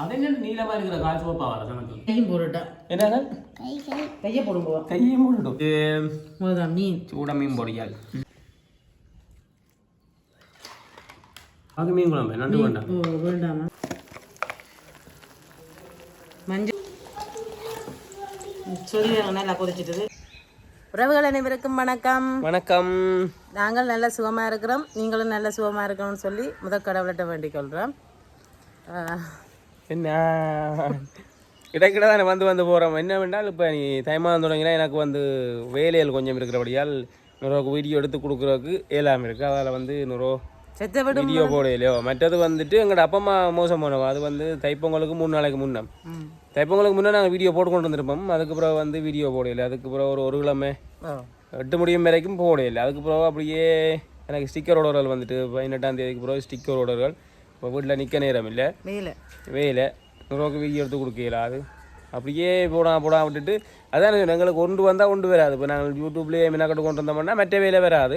அது என்ன நீளமா இருக்கிற கால் சோப்பா வர சமைக்கு கையும் போட்டுட்டேன் என்னங்க கையை போடும் போவா. கையும் போட்டுடும் அவ்வளோதான் மீன்? சூட மீன் பொரியால் அது மீன் குழம்பு நண்டு வேண்டாம். ஓ வேண்டாமா? மஞ்சள் சொல்லி நல்லா கொதிச்சிட்டது உறவுகள் அனைவருக்கும் வணக்கம். வணக்கம். நாங்கள் நல்ல சுகமாக இருக்கிறோம். நீங்களும் நல்ல சுகமாக இருக்கணும்னு சொல்லி முதல் கடவுள்கிட்ட வேண்டிக் கொள்கிறோம் ஆஹ், என்ன? இடைக்கிட தானே வந்து வந்து போகிறோம் என்ன வேண்டால் இப்போ நீ தைமாதம் தொடங்கினா எனக்கு வந்து வேலைகள் கொஞ்சம் இருக்கிறபடியால் நூறுவாக்கு வீடியோ எடுத்து கொடுக்குறதுக்கு ஏழாமல் இருக்குது அதில் வந்து விடும் வீடியோ போடையிலையோ மற்றது வந்துட்டு எங்களோட அப்பா அம்மா மோசம் போனோம் அது வந்து தைப்பொங்கலுக்கு மூணு நாளைக்கு முன்னம். ம். தைப்பொங்கலுக்கு முன்னே நாங்கள் வீடியோ போட்டு கொண்டு வந்திருப்போம் அதுக்கு பிறகு வந்து வீடியோ போடையில அதுக்கு பிறகு ஒரு ஒரு கிழமை. எட்டு முடியும் வரைக்கும் போடையில அதுக்கு பிறகு அப்படியே எனக்கு ஸ்டிக்கர் ஓடர்கள் வந்துட்டு பதினெட்டாம் தேதிக்கு பிறகு ஸ்டிக்கர் ஓடர்கள் இப்போ வீட்டில் நிற்க நேரம் இல்லை. வெயில் வேலை நூறுவாக்கு வீடியோ எடுத்து கொடுக்கல அது. அப்படியே போடா போடா விட்டுட்டு அதான் எங்களுக்கு கொண்டு வந்தால் கொண்டு வராது. இப்போ நாங்கள் யூடியூப்லேயே மினாக்கட்டு கொண்டு வந்தோம்னா மற்ற வேலை வராது.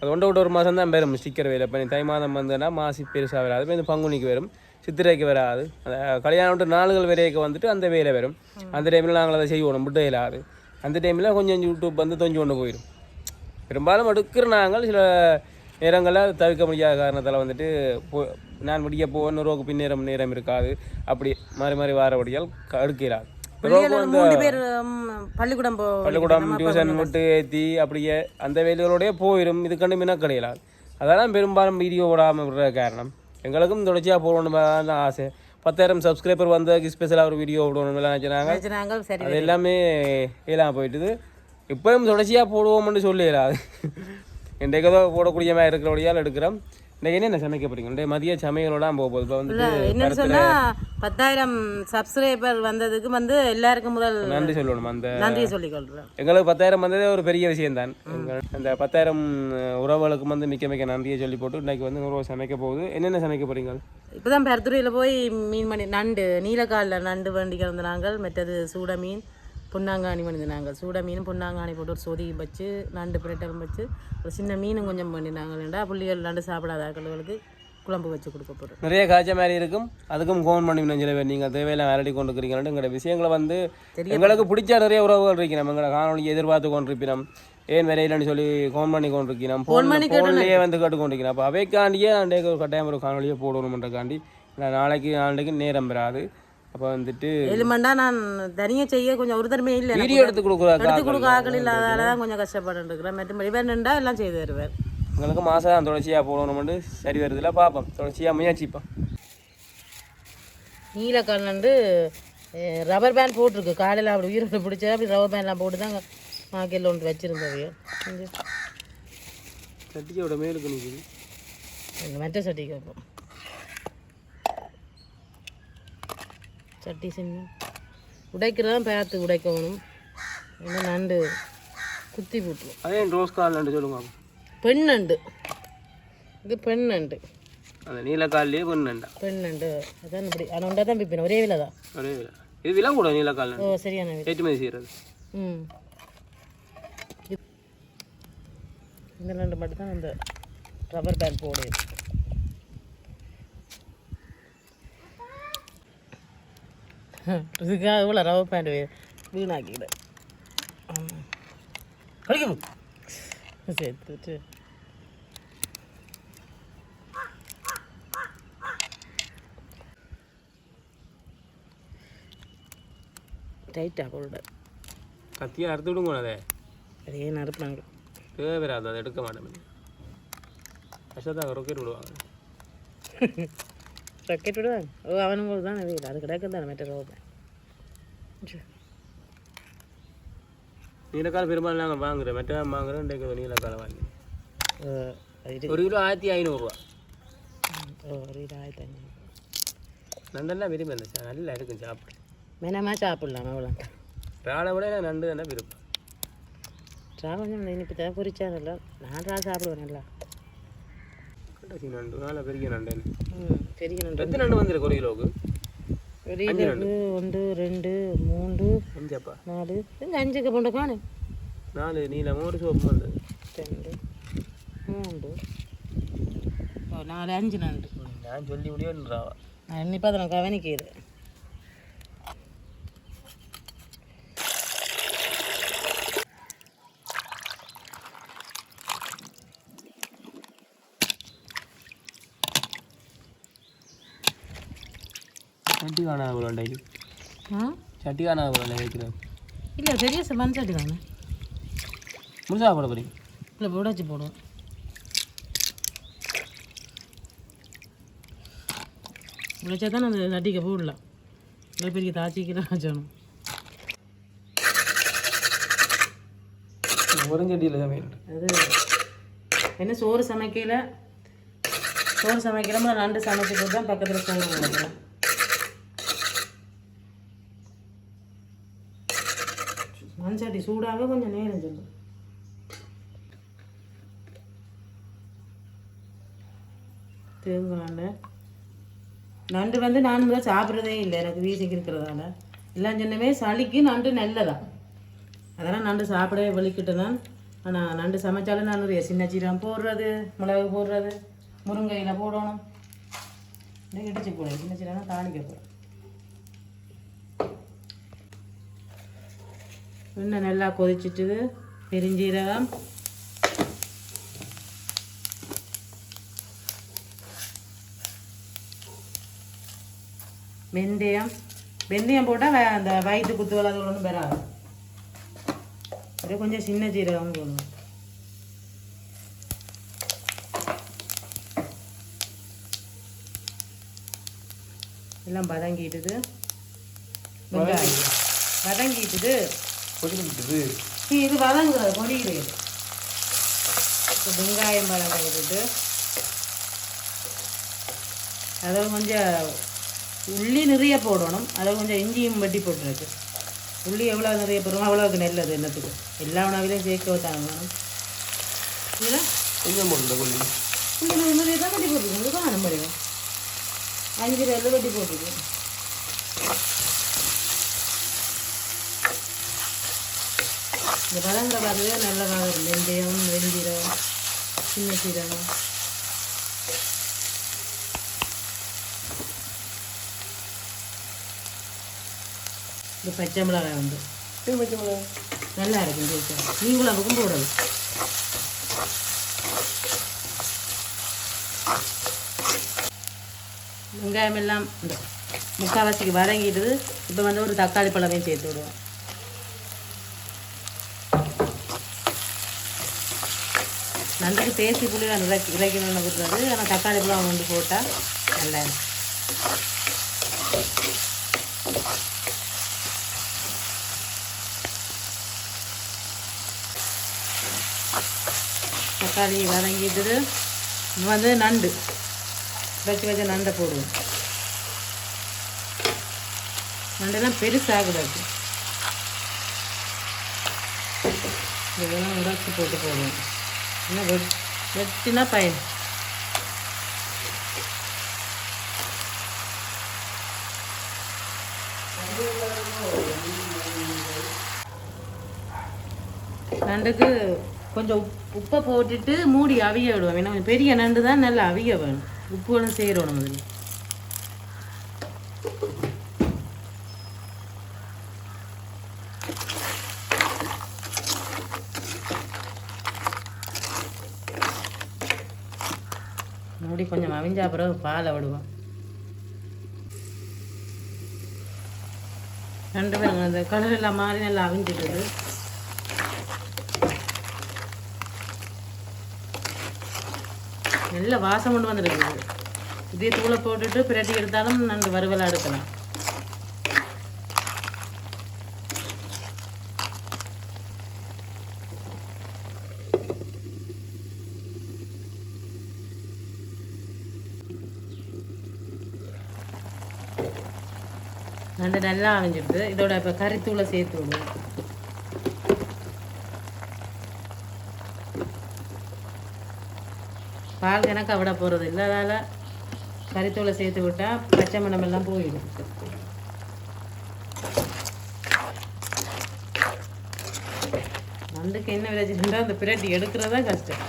அது ஒன்று விட்டு ஒரு மாதம் தான் வரும். ஸ்டிக்கர் வேலை. இப்போ தை மாதம் வந்ததுன்னா மாசி பெருசாக வராது. இப்போ இந்த பங்குனிக்கு வரும். சித்திரைக்கு வராது. அந்த கல்யாணம் விட்டு நாளுகள் வரைக்கும் வந்துட்டு அந்த வேலை வரும். அந்த டைமில் நாங்கள் அதை செய்வோம். விட்டு இயலாது அந்த டைமில் கொஞ்சம் யூடியூப் வந்து தொஞ்சு கொண்டு போயிடும். பெரும்பாலும் எடுக்கிற நாங்கள் சில நேரங்களில் தவிர்க்க முடியாத காரணத்தால் வந்துட்டு போ நான் முடிய போவேன் நூறுவாக்கு பின்னேரம் நேரம் இருக்காது. அப்படி மாறி மாறி வாரபடியால் க- எடுக்கிறார் நூறுவாக்கு வந்து மூணு பேர் ம், பள்ளிக்கூடம் பள்ளிக்கூடம் டியூஷன் விட்டு ஏற்றி அப்படியே அந்த வேலைகளோடய போயிடும் இது கண்டு மின கிடையாது அதெல்லாம் பெரும்பாலும் வீடியோ போடாமல் விடுற காரணம். எங்களுக்கும் தொடர்ச்சியாக போடணும் தான் ஆசை. பத்தாயிரம் சப்ஸ்கிரைபர் வந்ததுக்கு ஸ்பெஷலாக ஒரு வீடியோ போடணும் நினச்சினாங்க அது எல்லாமே இயலாம போயிட்டுது. இப்போயும் தொடர்ச்சியாக போடுவோம்னு சொல்லிடலாது இன்றைக்கு ஏதோ போடக்கூடிய மாதிரி இருக்கிறபடியால் எடுக்கிறோம். இன்றைக்கு என்ன சமைக்க போறீங்க? இன்றைய மதிய சமையலோட போக போகுது. இப்போ வந்துட்டு என்னன்னு சொன்னா பத்தாயிரம் சப்ஸ்கிரைபர் வந்ததுக்கு வந்து எல்லாருக்கும் முதல் நன்றி சொல்லணும். அந்த நன்றியை சொல்லிக் கொள்றேன் எங்களுக்கு பத்தாயிரம் வந்ததே ஒரு பெரிய விஷயம்தான். எங்க- அந்த பத்தாயிரம் உறவுகளுக்கு வந்து மிக்க மிக்க நன்றியை சொல்லி போட்டு இன்னைக்கு வந்து நூறுவா சமைக்க போகுது. என்னென்ன சமைக்க போறீங்க? இப்போதான் பெருத்துறையில் போய் மீன் மணி நண்டு நீலக்காலில் நண்டு வண்டி கலந்து நாங்கள் மற்றது சூட மீன் பொன்னாங்காணி பண்ணிது நாங்கள் சூட மீன் பொன்னாங்காணி போட்டு ஒரு சொதியும் வச்சு நண்டு பிரட்டலும் வச்சு ஒரு சின்ன மீனும் கொஞ்சம் பண்ணினாங்கள்டா புள்ளிகள் நண்டு சாப்பிடாத ஆட்களுக்கு குழம்பு வச்சு கொடுக்க போகிறோம் நிறைய காய்ச்ச மாதிரி இருக்கும். அதுக்கும் கோவன் பண்ணி சில பேர். நீங்கள் தேவையில்லாம் விரட்டி கொண்டு இருக்கிறீங்கன்னு எங்களோட விஷயங்களை வந்து எங்களுக்கு பிடிச்ச நிறைய உறவுகள் இருக்கிறோம் எங்களோட காணொலி எதிர்பார்த்து கொண்டிருப்பினோம். ஏன் வரையிலன்னு சொல்லி ஃபோன் பண்ணி கொண்டிருக்கிறோம் ஃபோன்லேயே வந்து கேட்டு கொண்டிருக்கிறோம் அப்போ அவைக்காண்டியே ஒரு கட்டாயம் ஒரு காணொலியை போடணுன்றக்காண்டி நான் நாளைக்கு நாளைக்கு நேரம் பெறாது. அப்போ வந்துட்டு எலுமண்டா நான் தனியாக செய்ய கொஞ்சம் ஒரு தரமே இல்லை. வீடியோ எடுத்து கொடுக்குறா எடுத்து கொடுக்க ஆக்கள் இல்லாதால தான் கொஞ்சம் கஷ்டப்பட்டு இருக்கிறேன் மற்றபடி இவர் நின்றா எல்லாம் செய்து தருவார் எங்களுக்கு மாதம் தான் தொடர்ச்சியாக போடணும்னு சரி வருதுல பார்ப்போம். தொடர்ச்சியாக முயற்சிப்போம். நீலக்கால் நண்டு ரப்பர் பேண்ட் போட்டிருக்கு. காலையில் அப்படி உயிரோட பிடிச்சா அப்படி ரப்பர் பேண்ட்லாம் போட்டு தான் மாக்கையில் ஒன்று வச்சுருந்தவையோ சட்டியோட மேலுக்கு நிற்குது மற்ற சட்டி கேட்போம் சட்டி சின்ன உடைக்கிறதான் பார்த்து உடைக்கணும் ஏன்னா நண்டு? குத்தி போட்டுரும். அதே ரோஸ் கால்னு சொல்லுங்க பெண் நண்டு. இது பெண் நண்டு. அந்த நீலக்கால்லையே பொண்ணுண்டா பெண் நண்டு? அதான் இப்படி. ஆனால் தான் பிப்பின. ஒரே விலை தான். ஒரே விலை. இது விலை கூட நீலக்கால் ஓ சரியான ஏற்றுமதி செய்கிறது ம். இந்த நண்டு மட்டும் தான் அந்த ரப்பர் பேண்ட் போடு இதுக்காக இவ்வளோ ரப்பர் பேண்ட் வீணாக்கிடு கழிக்கும் சேர்த்துட்டு டைட்டாக போட கத்தியை அறுத்து விடுங்க அதை அதே நறுப்பாங்க தேவை வராது அதை எடுக்க மாட்டேன் கஷ்டத்தாக ரொக்கெட் விடுவாங்க ராக்கெட் விடுவாங்க ஓ அவனும் போது தான் அது கிடக்கு தானே மெட்ட ரோடு நீலக்கால் பெரும்பாலும் நாங்கள் வாங்குறோம். மெட்டா வாங்குறோம். இன்றைக்கு நீலக்காலை வாங்கி ஒரு கிலோ ஆயிரத்தி ஐநூறுரூவா ஒரு இது ஆயிரத்தி அஞ்சூறு நண்டெல்லாம் விரும்பி இருந்துச்சு நல்லா இருக்கும் சாப்பிட்டு மெனமா சாப்பிடலாம் அவ்வளோ ராளை விட நண்டு தானே விருப்பம். ரா கொஞ்சம் இனிப்பு தான் பொரிச்சாங்கல்ல நான் ரா சாப்பிடுவேன் நல்லா. நண்டு. நாளை பெரிய நண்டு. ம் பெரிய நண்டு. எத்தனை நண்டு வந்திருக்கு ஒரு கிலோவுக்கு? இது ஒன்று ரெண்டு மூன்று அஞ்சப்பா நாலு. இங்கே அஞ்சுக்கு போண்ட காணும் நாலு நீளமும் ஒரு சோப்பு வந்தது ரெண்டு மூன்று. ஓ நாலு அஞ்சு நண்டு நான் சொல்லி முடியும்ன்றாவா நான் என்னைப்பா அதை நான் கவனிக்கிறது சட்டி காணாத போல டெய்லி சட்டி காணாத போல வைக்கிறது இல்லை பெரிய மண் சட்டி தானே. முழுசா போட போறீங்க? இல்லை போடாச்சு போடுவோம். உழைச்சா தான் அந்த நட்டிக்க போடலாம். இல்லை பெரிய தாச்சிக்கெல்லாம் வச்சணும். உரஞ்சட்டியில் சமையல் அது என்ன சோறு சமைக்கல? சோறு சமைக்கிறோம் நண்டு சமைச்சு போட்டு தான் பக்கத்தில் சோறு கொடுக்குறோம் மண் சட்டி சூடாக கொஞ்சம் நேரம் சொல்லும் தேங்காய் நண்டு நண்டு வந்து நான் முதல்ல சாப்பிட்றதே இல்லை எனக்கு வீசிக்கு இருக்கிறதால. எல்லாம் சொன்னமே சளிக்கு நண்டு நல்லதான் அதெல்லாம் நண்டு சாப்பிடவே வலிக்கிட்டு தான். ஆனால் நண்டு சமைச்சாலும் நான் ஒரு சின்ன சீரகம் போடுறது மிளகு போடுறது முருங்கையில் போடணும். இடிச்சு போடுறேன் சின்ன சீரகம் தாளிக்க போகிறேன் இன்னும் நல்லா கொதிச்சிட்டுது பெருஞ்சீரகம். வெந்தயம். வெந்தயம் போட்டால் அந்த வயிற்று குத்து வளர்ந்து ஒன்றும் பெறாது. அது கொஞ்சம் சின்ன சீரகம் போடணும் எல்லாம் பதங்கிட்டுது வெங்காயம். வதங்கிட்டுது. கொதிக்கிட்டு இது வதங்குறது பொடிகிறது இப்போ வெங்காயம் வதங்க விட்டுட்டு அதில் கொஞ்சம் உள்ளி நிறைய போடணும். அதில் கொஞ்சம் இஞ்சியும் வெட்டி போட்டுருக்கு. உள்ளி எவ்வளோ நிறைய போடுறோம் அவ்வளோக்கு நல்லது என்னத்துக்கு? எல்லா உணவிலையும் சேர்க்க வைத்தாங்க இதில் கொஞ்சம் போட்டுருந்த கொல்லி உள்ளி நிறைய தான் வெட்டி போட்டுருக்கோம் இது காணும் முடியும் அஞ்சு ரெண்டு வெட்டி போட்டுருக்கோம் இந்த வதங்குற பார்த்துவே நல்ல வதங்கும் வெந்தயம் வெந்தீரகம் சின்ன சீரகம் இந்த பச்சை மிளகாய் வந்து. நல்லா இருக்கும் டேஸ்ட்டாக நீங்களும் போடணும். வெங்காயம் எல்லாம் இந்த முக்கால்வாசிக்கு வதங்கிடுது இப்போ வந்து ஒரு தக்காளி பழமையும் சேர்த்து விடுவோம். நண்டுக்கு தேசி புளி நான் இறக்கி இறக்கணும்னு விடுறது ஆனால் தக்காளி பழம் வந்து போட்டால் நல்லா தக்காளி வதங்கிட்டு வந்து நண்டு. வச்சு வச்சு நண்டை போடுவோம். நண்டெல்லாம் பெருசாகக்கூடாது. இதெல்லாம் உடச்சி போட்டு போடுவோம். என்ன வெட் வெட்டினா பயன். நண்டுக்கு கொஞ்சம் உப் உப்பை போட்டுட்டு மூடி அவிய விடுவோம். ஏன்னா கொஞ்சம் பெரிய நண்டு தான் நல்லா அவிய வேணும். உப்பு ஒன்று முதல்ல முடி கொஞ்சம் அவிஞ்சா பிறகு பாலை விடுவோம். ரெண்டு பேரும் அந்த கலர் எல்லாம் மாறி நல்லா அவிஞ்சிடுது. நல்ல வாசம் கொண்டு வந்துருக்குது இதே தூளை போட்டுட்டு பிரட்டி எடுத்தாலும் நண்டு வறுவலாக எடுக்கலாம். நல்லா அவிஞ்சிடுது இதோட இப்போ கறித்தூளை சேர்த்து விடுவோம் பால் கணக்கு விட போகிறது இல்லை. அதால் கறித்தூளை சேர்த்து விட்டால் பச்சை மணம் எல்லாம் போயிடும். நண்டுக்கு என்ன விளைச்சிருந்தா அந்த பிரட்டி எடுக்கிறதா கஷ்டம்.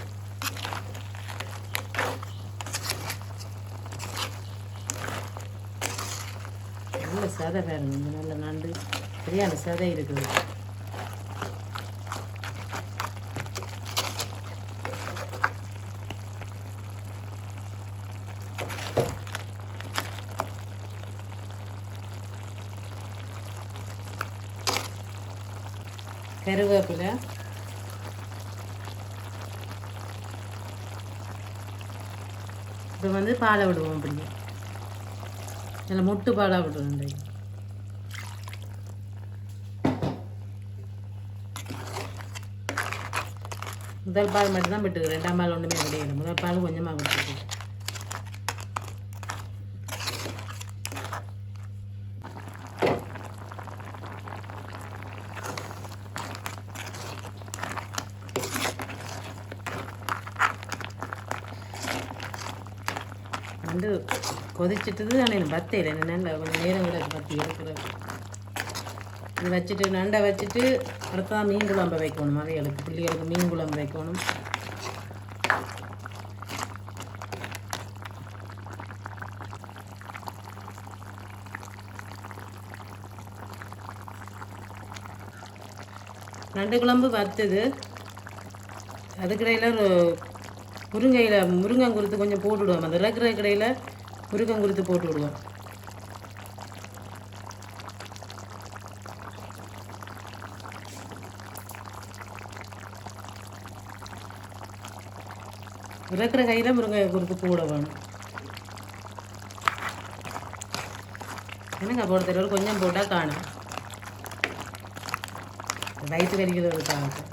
சதை பாருங்க இந்த நல்ல நண்டு. சரியான சதை இருக்குது. கருவேப்பிலை. இப்போ வந்து பாலை விடுவோம் அப்படியே. இதில் முட்டு பாலாக விடுவோம் முதல் பால் மட்டும்தான் விட்டுக்கு ரெண்டாம் பால் ஒன்றுமே கிடையாது. முதல் பால் கொஞ்சமாக விட்டுருக்கு வந்து கொதிச்சிட்டது. ஆனால் எனக்கு பத்தையில் என்னென்ன கொஞ்சம் நேரம் கூட பத்தி எடுக்கிறது இது வச்சுட்டு நண்டை வச்சுட்டு அடுத்தா மீன் குழம்பு வைக்கணும் அவைகளுக்கு பிள்ளைகளுக்கு மீன் குழம்பு வைக்கணும். நண்டு குழம்பு வறுத்தது. அதுக்கிடையில் ஒரு முருங்கையில் முருங்கங்குருத்து கொஞ்சம் போட்டு விடுவோம் அந்த இறக்குற கடையில் முருங்கங்குருத்து போட்டு விடுவோம் இருக்கிற கையில் முருங்கை குருத்து போட வேணும். என்னங்க போட தெரியல கொஞ்சம் போட்டால் காணும். வயிற்று வலிக்கிறதுக்காக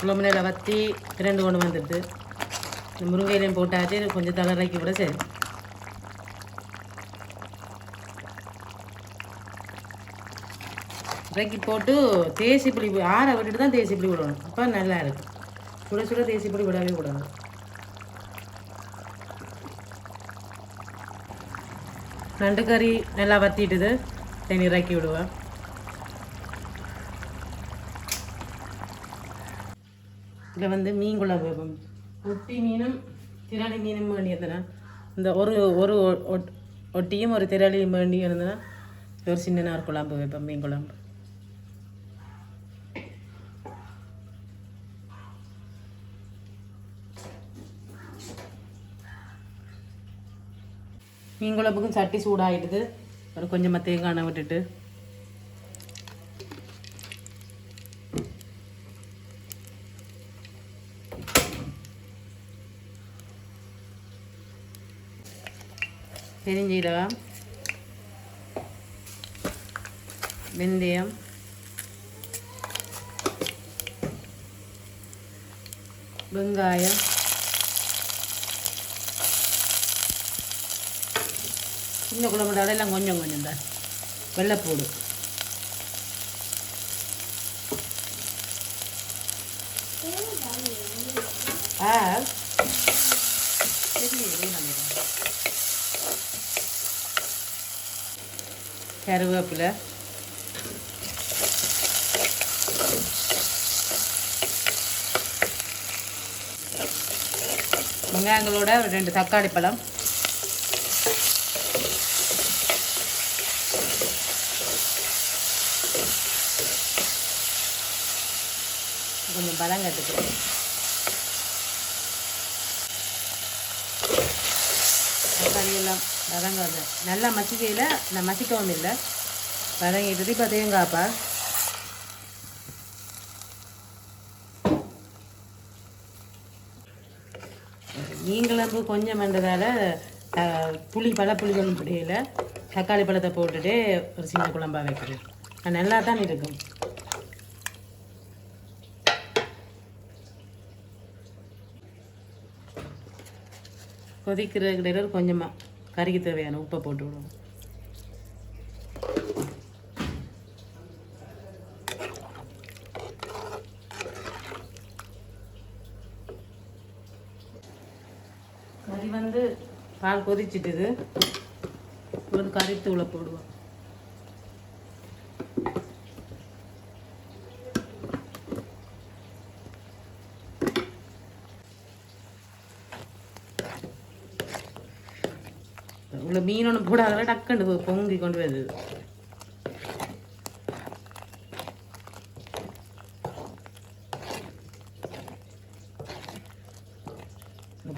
குழம்புல வத்தி ரெண்டு கொண்டு வந்துட்டு இந்த முருங்கையிலையும் போட்டாச்சு கொஞ்சம் தளர்றைக்கு கூட சரி. இறக்கி போட்டு தேசி புளி ஆற விட்டுட்டு தான் தேசி புளி விடணும். அப்போ நல்லா இருக்கும். சுட சுட தேசி புளி விடவே விடணும் நண்டு கறி நல்லா வத்திட்டுது. தண்ணி இறக்கி விடுவேன். இதில் வந்து மீன் குழம்பு வைப்போம். ஒட்டி மீனும் திரளி மீனும் வேண்டியதுனா இந்த ஒரு ஒரு ஒ- ஒட்டியும் ஒரு திரளியும் வேண்டி இருந்ததுன்னா ஒரு சின்ன நார் குழம்பு வைப்போம் மீன் குழம்பு. மீன் குழம்புக்கும் சட்டி சூடாகிடுது ஒரு கொஞ்சமாக தேங்காய் விட்டுட்டு. பெருஞ்சீரகம் வெந்தயம் வெங்காயம் சின்ன குழம்பு எல்லாம் கொஞ்சம் கொஞ்சம் தான் வெள்ளைப்பூடு. ஆ. சரி கருவேப்பிலை. வெங்காயங்களோட ஒரு ரெண்டு தக்காளி பழம். கொஞ்சம் கட்டுக்கிறேன் தக்காளி எல்லாம் வதங்க நல்லா மசிக்கையில் நான் மசிக்கவும் இல்லை. வதங்கிட்டு இப்போ தேங்காய்ப்பா நீங்களும் கொஞ்சம் பண்ணுறதால புளி பழ புளி குழம்பு தக்காளி பழத்தை போட்டுட்டு ஒரு சின்ன குழம்பா வைக்கிறேன். நல்லா தான் இருக்கும். கொதிக்கிற இடையில கொஞ்சமாக கறிக்கு தேவையான உப்பை போட்டு விடுவோம். கறி வந்து பால் கொதிச்சிட்டுது. ஒரு கறித்தூளை போடுவோம். மீன் ஒன்று போடாத டக்குண்டு பொங்கி கொண்டு வருது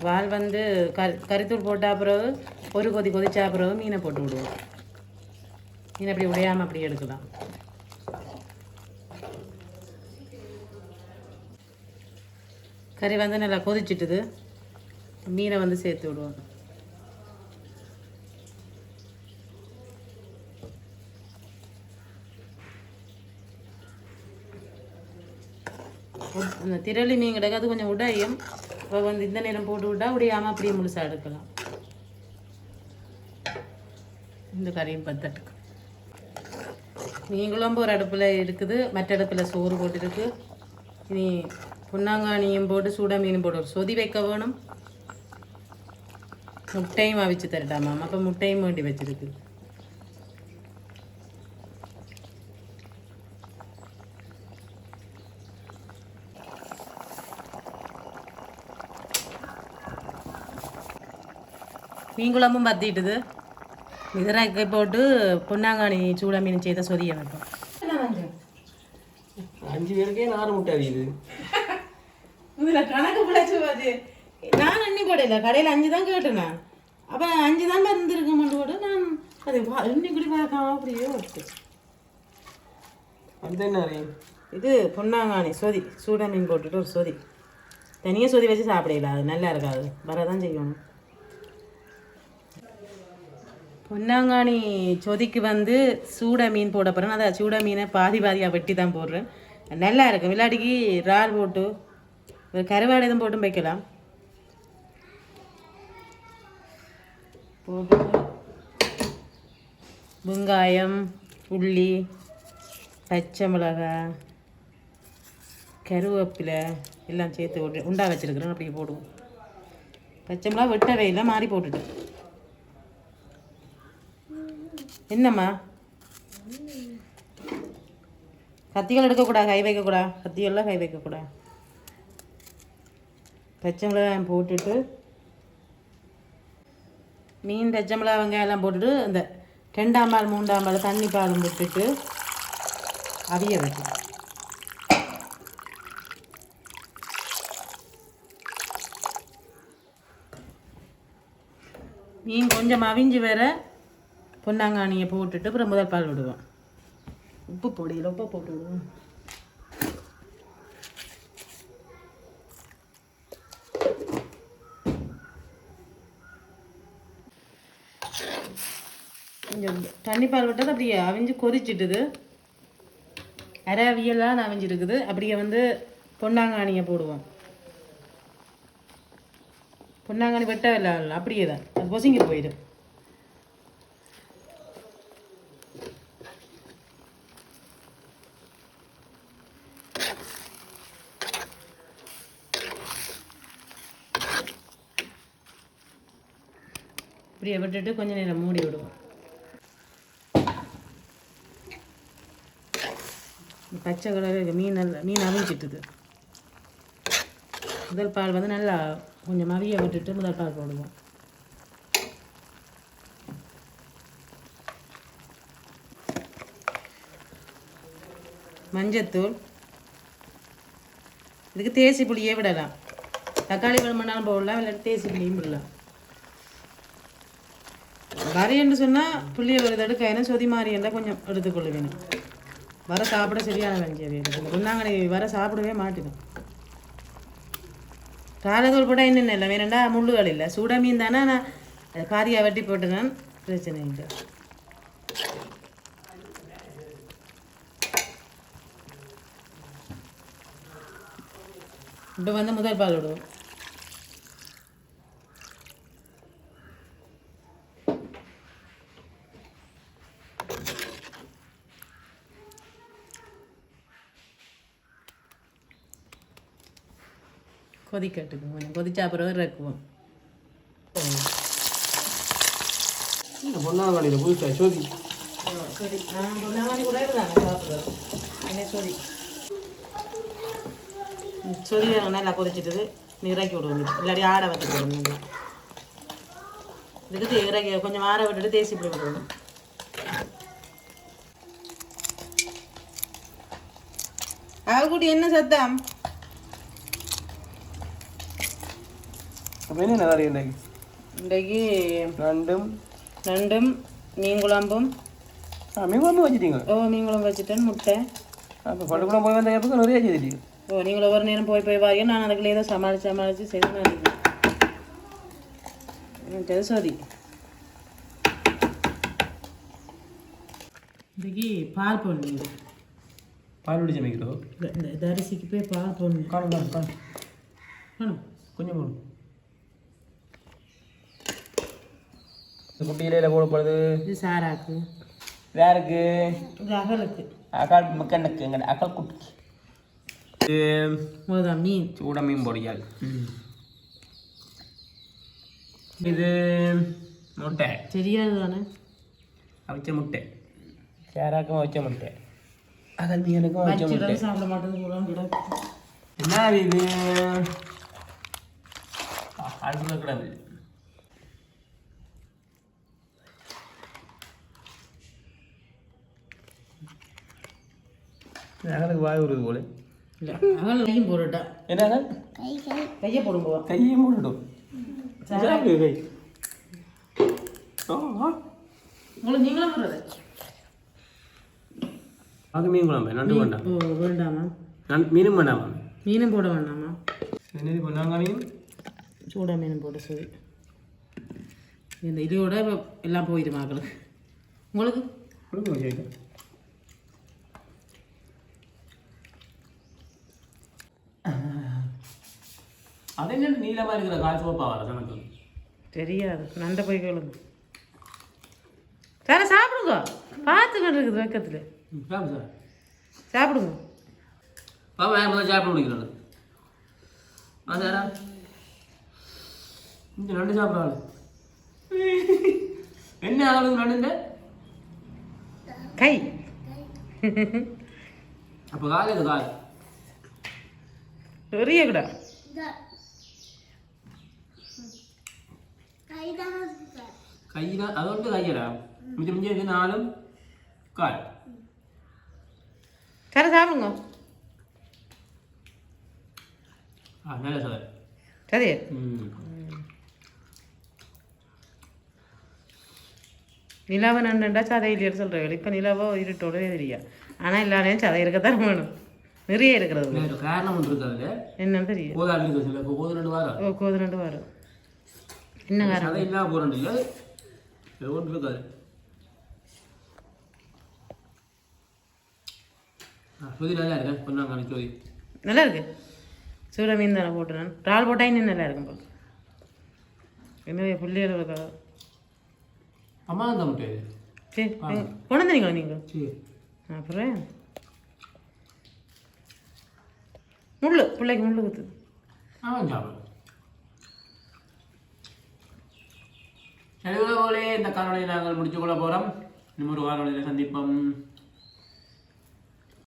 பால் வந்து கரு கறித்தூள் போட்டா பிறகு ஒரு கொதி கொதிச்சா பிறகு மீனை போட்டு விடுவோம் மீன் அப்படி உடையாமல் அப்படி எடுக்கலாம் கறி வந்து நல்லா கொதிச்சிட்டுது மீனை வந்து சேர்த்து விடுவோம் அந்த திரளி மீன் கிடக்கு அது கொஞ்சம் உடையும். இப்போ வந்து இந்த நேரம் போட்டு விட்டால் உடையாமல் அப்படியே முழுசாக எடுக்கலாம். இந்த கறியும் பத்தட்டுக்கு. மீன் குழம்பு ஒரு அடுப்பில் இருக்குது. மற்ற அடுப்பில் சோறு போட்டுருக்கு. இனி புன்னாங்கானியும் போட்டு சூடாக மீனும் போட்டு ஒரு சொதி வைக்க வேணும். முட்டையும் அவிச்சு தரட்டாமாம் அப்போ முட்டையும் வேண்டி வச்சுருக்குது மீன் குழம்பும் பத்திட்டுது மிதராக்கை போட்டு பொன்னாங்கானி சூட மீன் செய்த சொதிய வைப்போம் அஞ்சு பேருக்கே நாலு முட்டை அறியுது இதில் கணக்கு பிழைச்சி போச்சு நான் எண்ணி போடல. கடையில் அஞ்சு தான் கேட்டேன். நான் அப்போ அஞ்சு தான் இருந்திருக்க மாட்டேன் போட்டு நான் அது எண்ணி கூட பார்க்காம அப்படியே விட்டு அது என்ன இது பொன்னாங்கானி சொதி சூட மீன் போட்டுட்டு ஒரு சொதி தனியாக சொதி வச்சு சாப்பிடல. அது நல்லா இருக்காது. வரதான் செய்யணும். பொன்னாங்கானி சொதிக்கு வந்து சூட மீன் போட போகிறேன் அதை சூட மீனை பாதி பாதியாக வெட்டி தான் போடுறேன். நல்லா இருக்கும் விளையாடிக்கு இறால் போட்டு ஒரு கருவாடு எதுவும் போட்டும் வைக்கலாம் போட்டு வெங்காயம் உள்ளி பச்சை மிளகாய் கருவேப்பிலை எல்லாம் சேர்த்து விட்டு உண்டா வச்சுருக்குறேன். அப்படியே போடுவோம். பச்சை மிளகா வெட்டவே இல்லை மாறி போட்டுட்டு என்னம்மா? கத்திகள் எடுக்கக்கூடாது கை வைக்கக்கூடாது கத்திகள்லாம் கை வைக்கக்கூடாது பச்சை மிளகாய் போட்டுட்டு மீன் பச்சை மிளகாய் வெங்காயம்லாம் போட்டுட்டு அந்த ரெண்டாம் பால் மூன்றாம் பால் தண்ணி பாலும் விட்டுட்டு அவிய வைக்கணும். மீன் கொஞ்சம் அவிஞ்சு வேற பொன்னாங்கானியை போட்டுட்டு அப்புறம் முதல் பால் விடுவோம். உப்பு பொடியில் உப்பு போட்டு விடுவோம் கொஞ்சம் தண்ணி பால் விட்டது அப்படியே அவிஞ்சு கொதிச்சிட்டுது. அரை அவிஞ்சிருக்குது. அப்படியே வந்து பொன்னாங்கானியை போடுவோம். பொன்னாங்கானி வெட்ட இல்லை அப்படியே தான். அது பொசிங்கிட்டு போயிடும். இப்படியே விட்டுட்டு கொஞ்சம் நேரம் மூடி விடுவோம். பச்சை கலர் மீன் நல்லா மீன் அவிஞ்சிட்டுது முதல் பால் வந்து நல்லா கொஞ்சம் மவிய விட்டுட்டு முதல் பால் போடுவோம். மஞ்சத்தூள். இதுக்கு தேசி புளியே விடலாம். தக்காளி வேணுமென்னாலும் போடலாம் இல்லை தேசி புளியும் விடலாம் வரையன்னு சொன்னால் புள்ளியை ஒரு தடுக்க ஏன்னா சொதி மாறி இருந்தால் கொஞ்சம் எடுத்துக்கொள்ள வேணும் வர சாப்பிட சரியான வேண்டியது சொன்னாங்க வர சாப்பிடவே மாட்டேன் காலத்தூள் போட்டால் என்னென்ன இல்லை? வேணுண்டா முள்ளுகள் இல்லை. சூட மீன் தானே நான் பாதியாக வெட்டி போட்டுதான் பிரச்சனை இல்லை. இப்போ வந்து முதல் பால் விடுவோம். கொதிக்கட்டுக்கு கொஞ்சம் கொதிச்சா பிறகு இறக்குவோம். பொன்னாங்கண்ணியில் புதுசா சோதி. சரி நான் பொன்னாமணி கூட இருந்தாங்க சாப்பிட்றோம் என்ன சொல்லி சொல்லி நல்லா கொதிச்சிட்டது. நீ இறக்கி விடுவோம் இல்லாட்டி ஆடை வச்சு நல்லா. இதுக்கு தேங்காய் கொஞ்சம் ஆற விட்டுட்டு தேசி இப்படி விடணும் அவகுடி என்ன சத்தம்? நிறைய இன்றைக்கு இன்றைக்கு நண்டும். நண்டும் மீன் குழம்பும். ஆ மீன் குழம்பு வச்சுட்டீங்க ஓ மீன் குழம்பு வச்சுட்டேன் முட்டை. அப்போ பள்ளிக்கூடம் போய் வந்த எப்போ நிறைய செய்துட்டீங்க ஓ நீங்கள் ஒவ்வொரு நேரம் போய் போய் வாங்க. நான் அதுக்குள்ள ஏதோ சமாளித்து சமாளித்து செய்து நினைக்கிறேன். மற்றது சோதி இன்றைக்கி பால் போடணும் பால் பிடி சமைக்கிறதோ இந்த அரிசிக்கு போய் பால் போடணும் காணும் காணும் காணும். வேணும் கொஞ்சம் போடும் இந்த குட்டி இலையில போடப்படுது இது சாராக்கு. யாருக்கு அகலுக்கு. அகால் மக்கனுக்கு எங்கள் அகால் குட்டி மீன். சூட மீன் பொடியால் இது முட்டை. தெரியாது தானே? அவிச்ச முட்டை. சேராக்கும் அவிச்ச முட்டை. அகல் மீனுக்கும் அவிச்ச முட்டை. சாப்பிட மாட்டேங்குது என்ன இது? அடுப்புல கிடந்து அகலுக்கு வாய் வருது போல இல்லை அகல் கையும் போட்டுட்டா என்ன கையை போடும் போவா கையை மூடிடும் சாப்பிடு கை. உங்களுக்கு நீங்களும் போடுறது அது மீன் குழம்பு நண்டு வேண்டாம் ஓ வேண்டாமா நன் மீனும் வேண்டாமா மீனும் போட வேண்டாமா என்னது பொன்னாங்கானியும் சூடா மீன் போட்டு சொல்லி இந்த இதோட எல்லாம் போயிடும் உங்களுக்கு அது என்ன நீளமாக இருக்கிற கால் சோப்பா வர எனக்கு தெரியாது. நண்டை போய் கேளுங்க. சார் சாப்பிடுங்க. பார்த்துக்கிட்டு இருக்குது வெக்கத்தில். சார். சாப்பிடுங்க. பாப்பா யார் முதல்ல சாப்பிட முடிக்கிறாங்க ஆ சாரா? இந்த நண்டு சாப்பிட்றாள்? என்ன ஆளுங்க நண்டுங்க கை. அப்போ கால் இது கால்? பெரிய கூட. கை தான் அதோட கையடா மிச்சம் மிச்சம் இது நாலும் கால் சார் சாப்பிடுங்க ஆ நல்ல சார் சரி ம் நிலாவை நண்டுண்டா சதை இல்லையான்னு சொல்கிறேன் இப்போ நிலாவோ இருட்டோட தெரியா ஆனால் எல்லாரையும் சதை இருக்கத்தான் வேணும் நிறைய இருக்கிறது காரணம் ஒன்று இருக்காது என்னன்னு தெரியும் கோது ரெண்டு வாரம் ஓ கோது ரெண்டு வரும் என்ன காரணம்? இல்லாம போகிறோம் இல்லை. ஒன்று இருக்காது சுதி நல்லா இருக்கேன். பொண்ணாங்க சுதி. நல்லா இருக்கு. சூட மீன் தானே போட்டு நான். இறால் போட்டால் இன்னும் நல்லா இருக்கும் போல. என்ன பிள்ளைகள் இருக்கா அம்மா தான் முட்டை இது. சரி கொண்டு வந்தீங்களா நீங்கள்? அப்புறம் முள்ளு. பிள்ளைக்கு முள்ளு குத்து அவன் சாப்பிடும் சரி போலே இந்த காணொலியை நாங்கள் முடிச்சு கொள்ள போகிறோம் இன்னும் ஒரு காணொலியில் சந்திப்போம்.